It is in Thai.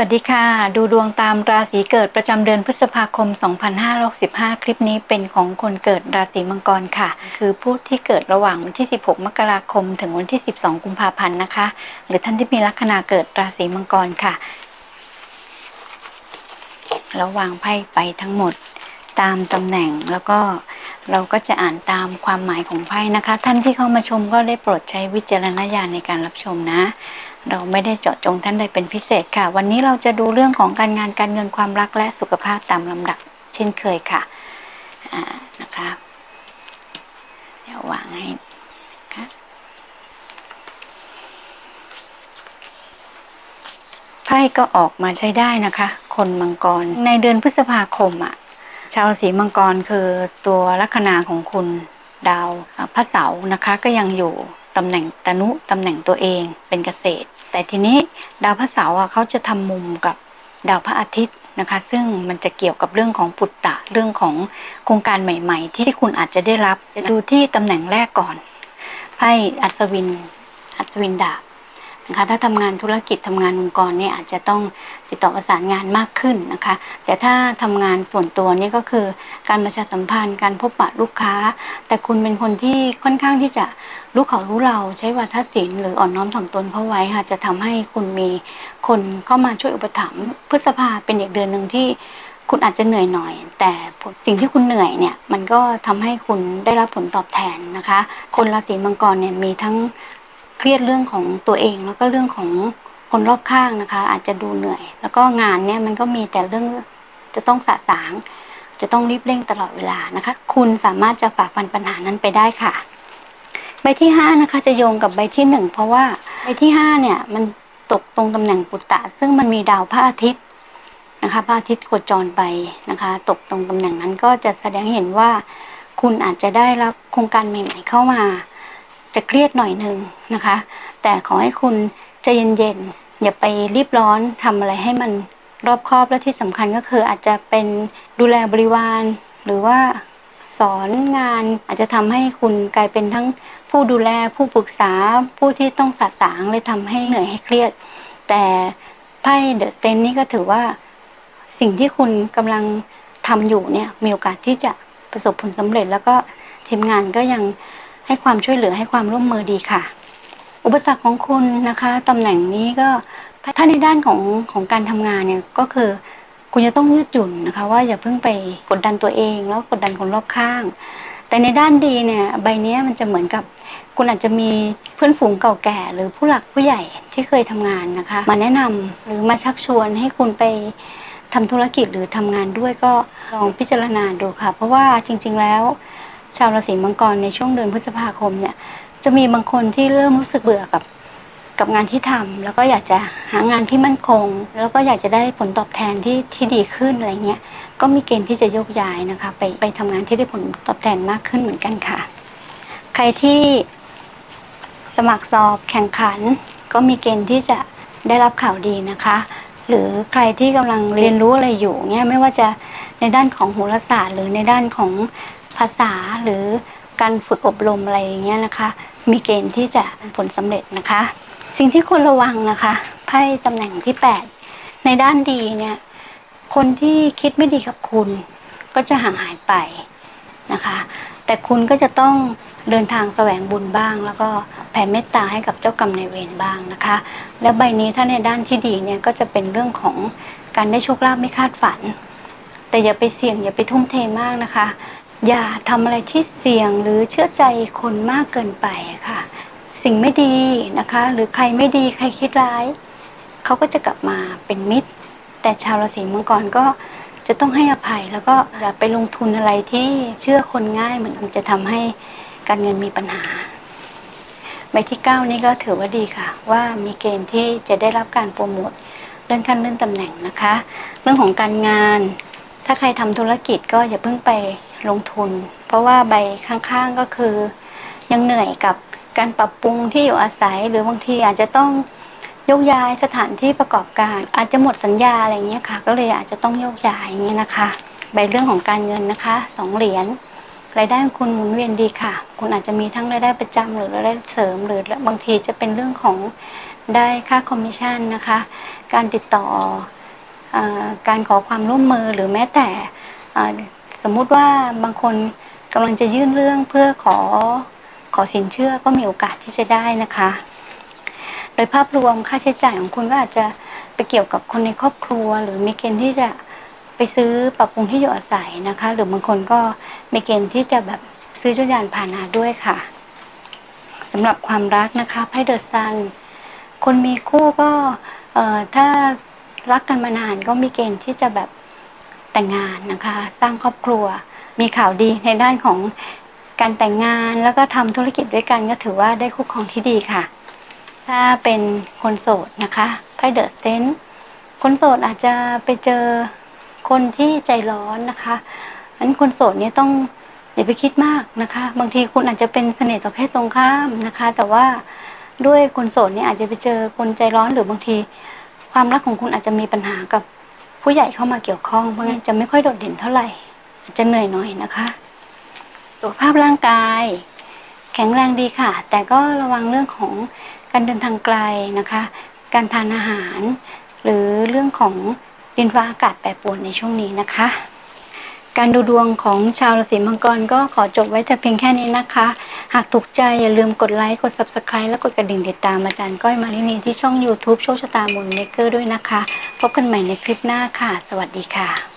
วัสดีค่ะ ดูดวงตามราศีเกิดประจำเดือนพฤษภาคม 2565 คลิปนี้เป็นของคนเกิดราศีมังกรค่ะ คือผู้ที่เกิดระหว่างวันที่ 16 มกราคม ถึงวันที่ 12 กุมภาพันธ์นะคะ หรือท่านที่มีลัคนาเกิดราศีมังกรค่ะ ระวางไพ่ไปทั้งหมดตามตำแหน่งแล้วก็เราก็จะอ่านตามความหมายของไพ่นะคะ ท่านที่เข้ามาชมก็ได้โปรดใช้วิจารณญาณในการรับชมนะ เราไม่ได้เจาะจงท่านใดเป็นพิเศษค่ะ วันนี้เราจะดูเรื่องของการงานการเงินความรักและสุขภาพตามลำดับเช่นเคยค่ะอ่านะคะเดี๋ยววางให้นะคะไพ่ก็ออกมาใช้ได้นะคะ คนมังกรในเดือนพฤษภาคมอะ ชาวราศีมังกรคือตัวลัคนาของคุณดาวพระเสาร์นะคะ ก็ยังอยู่ตำแหน่งตนุตำแหน่งตัวเองเป็นเกษตร แต่ทีนี้ดาวพระเสาร์อะเขาจะทำมุมกับดาวพระอาทิตย์นะคะ ซึ่งมันจะเกี่ยวกับเรื่องของปุตตะเรื่องของโครงการใหม่ๆ ที่คุณอาจจะได้รับจะดูที่ตำแหน่งแรกก่อนไพ่อัศวินอัศวินดาบ นะคะถ้าทำงานธุรกิจทำงานองค์กรเนี่ยอาจจะต้องติดต่อประสานงานมากขึ้นนะคะ แต่ถ้าทำงานส่วนตัวนี่ก็คือการประชาสัมพันธ์ การพบปะลูกค้า แต่คุณเป็นคนที่ค่อนข้างที่จะรู้เขารู้เราใช้วาทศิลป์หรืออ่อนน้อมถ่อมตนเข้าไว้ค่ะจะทำให้คุณมีคนเข้ามาช่วยอุปถัมภ์พฤษภาเป็นอีกเดือนหนึ่งที่คุณอาจจะเหนื่อยหน่อย แต่สิ่งที่คุณเหนื่อยเนี่ยมันก็ทำให้คุณได้รับผลตอบแทนนะคะ คนราศีมังกรเนี่ยมีทั้ง เครียดเรื่องของตัวเอง แล้วก็เรื่องของคนรอบข้างนะคะ อาจจะดูเหนื่อย แล้วก็งานเนี่ยมันก็มีแต่เรื่องจะต้องสะสาง จะต้องรีบเร่งตลอดเวลานะคะ คุณสามารถจะฝ่าฟันปัญหานั้นไปได้ค่ะ ใบที่ห้านะคะจะโยงกับใบที่หนึ่งเพราะว่าใบที่ห้าเนี่ยมันตกตรงตำแหน่งปุตตะ ซึ่งมันมีดาวพระอาทิตย์นะคะพระอาทิตย์โคจรไปนะคะ ตกตรงตำแหน่งนั้นก็จะแสดงเห็นว่า คุณอาจจะได้รับโครงการใหม่ ๆ เข้ามา จะเครียดหน่อยหนึ่งนะคะ แต่ขอให้คุณใจเย็นๆอย่าไปรีบร้อนทำอะไรให้มันรอบคอบและที่สำคัญก็คืออาจจะเป็นดูแลบริวาร หรือว่าสอนงานอาจจะทำให้คุณกลายเป็นทั้งผู้ดูแลผู้ปรึกษาผู้ที่ต้องสะสางเลยทำให้เหนื่อยให้เครียด แต่ไพ่เดอะสเตนนี่ก็ถือว่าสิ่งที่คุณกำลังทำอยู่เนี่ยมีโอกาสที่จะประสบผลสำเร็จ แล้วก็ทีมงานก็ยัง ให้ความช่วยเหลือให้ความร่วมมือดีค่ะ อุปสรรคของคุณนะคะตำแหน่งนี้ก็ถ้าในด้านของของการทำงานเนี่ยก็คือคุณจะต้องยืดหยุ่นนะคะ ว่าอย่าเพิ่งไปกดดันตัวเอง แล้วกดดันคนรอบข้าง แต่ในด้านดีเนี่ยใบเนี้ยมันจะเหมือนกับคุณอาจจะมีเพื่อนฝูงเก่าแก่ หรือผู้หลักผู้ใหญ่ที่เคยทำงานนะคะ มาแนะนำหรือมาชักชวนให้คุณไปทำธุรกิจหรือทำงานด้วยก็ลองพิจารณาดูค่ะ เพราะว่าจริง ๆแล้ว ชาวราศีมังกรในช่วงเดือนพฤษภาคมเนี่ย จะมีบางคนที่เริ่มรู้สึกเบื่อกับกับงานที่ทำแล้วก็อยากจะหางานที่มั่นคง แล้วก็อยากจะได้ผลตอบแทนที่ที่ดีขึ้นอะไรเงี้ยก็มีเกณฑ์ที่จะโยกย้ายนะคะ ไปไปทำงานที่ได้ผลตอบแทนมากขึ้นเหมือนกันค่ะ ใครที่สมัครสอบแข่งขัน ก็มีเกณฑ์ที่จะได้รับข่าวดีนะคะ หรือใครที่กำลังเรียนรู้อะไรอยู่เนี่ยไม่ว่าจะในด้านของโหราศาสตร์ หรือในด้านของ ภาษาหรือการฝึกอบรมอะไรอย่างเงี้ยนะคะ มีเกณฑ์ที่จะผลสำเร็จนะคะ สิ่งที่ควรระวังนะคะไพ่ตำแหน่งที่ 8 ในด้านดีเนี่ยคนที่คิดไม่ดีกับคุณ ก็จะห่างหายไปนะคะ แต่คุณก็จะต้องเดินทางแสวงบุญบ้าง แล้วก็แผ่เมตตาให้กับเจ้ากรรมนายเวรบ้างนะคะ และใบนี้ถ้าในด้านที่ดีเนี่ยก็จะเป็นเรื่องของการได้โชคลาภไม่คาดฝัน แต่อย่าไปเสี่ยงอย่าไปทุ่มเทมากนะคะ อย่าทำอะไรที่เสี่ยงหรือเชื่อใจคนมากเกินไปค่ะ สิ่งไม่ดีนะคะ หรือใครไม่ดีใครคิดร้ายเขาก็จะกลับมาเป็นมิตร แต่ชาวราศีมังกรก็จะต้องให้อภัยแล้วก็อย่าไปลงทุนอะไรที่เชื่อคนง่ายเหมือนมันจะทำให้การเงินมีปัญหาใบที่ 9 นี่ก็ถือว่าดีค่ะ ว่ามีเกณฑ์ที่จะได้รับการโปรโมทเลื่อนขั้นเลื่อนตำแหน่งนะคะ เรื่องของการงาน ถ้าใครทำธุรกิจก็อย่าเพิ่งไป ลงทุน เพราะว่าใบข้างๆก็คือยังเหนื่อยกับการปรับปรุงที่อยู่อาศัย หรือบางทีอาจจะต้องยกย้ายสถานที่ประกอบการ อาจจะหมดสัญญาอะไรเงี้ยค่ะ ก็เลยอาจจะต้องยกย้ายอย่างเงี้ยนะคะ ใบเรื่องของการเงินนะคะสองเหรียญรายได้ของคุณหมุนเวียนดีค่ะ คุณอาจจะมีทั้งรายได้ประจำหรือรายได้เสริม หรือบางทีจะเป็นเรื่องของได้ค่าคอมมิชชั่นนะคะ การติดต่ออการขอความร่วมมือหรือแม้แต่ มมุติว่าบางคนกำลังจะยื่นเรื่องเพื่อขอขอสินเชื่อก็มีโอกาสที่จะได้นะคะ โดยภาพรวมค่าใช้จ่ายของคุณก็อาจจะไปเกี่ยวกับคนในครอบครัว หรือมีเกณฑ์ที่จะไปซื้อปรับปรุงที่อยู่อาศัยนะคะ หรือบางคนก็มีเกณฑ์ที่จะแบบซื้อยุยานพาหนะด้วยค่ะสำหรับความรักนะคะไพ่เดอะซันคนมีคู่ก็เอ่อถ้ารักกันมานานก็มีเกณฑ์ที่จะแบบ แต่งงานนะคะ สร้างครอบครัว มีข่าวดีในด้านของการแต่งงานแล้วก็ทำธุรกิจด้วยกันก็ถือว่าได้คู่ครองที่ดีค่ะ ถ้าเป็นคนโสดนะคะไพ่เดอะสเตนคนโสดอาจจะไปเจอคนที่ใจร้อนนะคะนั้นคนโสดเนี่ยต้องอย่าไปคิดมากนะคะ บางทีคุณอาจจะเป็นเสน่ห์ต่อเพศตรงข้ามนะคะ แต่ว่าด้วยคนโสดเนี่ยอาจจะไปเจอคนใจร้อนหรือบางที ความรักของคุณอาจจะมีปัญหากับ ผู้ใหญ่เข้ามาเกี่ยวข้องเพราะงั้นจะไม่ค่อยโดดเด่นเท่าไหร่อาจจะเหนื่อยหน่อยนะคะสุขภาพร่างกาย แข็งแรงดีค่ะ แต่ก็ระวังเรื่องของการเดินทางไกลนะคะ การทานอาหาร หรือเรื่องของดินฟ้าอากาศแปรปรวนในช่วงนี้นะคะ การดูดวงของชาวราศีมังกรก็ขอจบไว้แต่เพียงแค่นี้นะคะ หากถูกใจอย่าลืมกดไลค์กด Subscribe และกดกระดิ่งติดตามอาจารย์ก้อยมาลินีที่ช่อง YouTube โชคชะตามูลเมเกอร์ด้วยนะคะ พบกันใหม่ในคลิปหน้าค่ะ สวัสดีค่ะ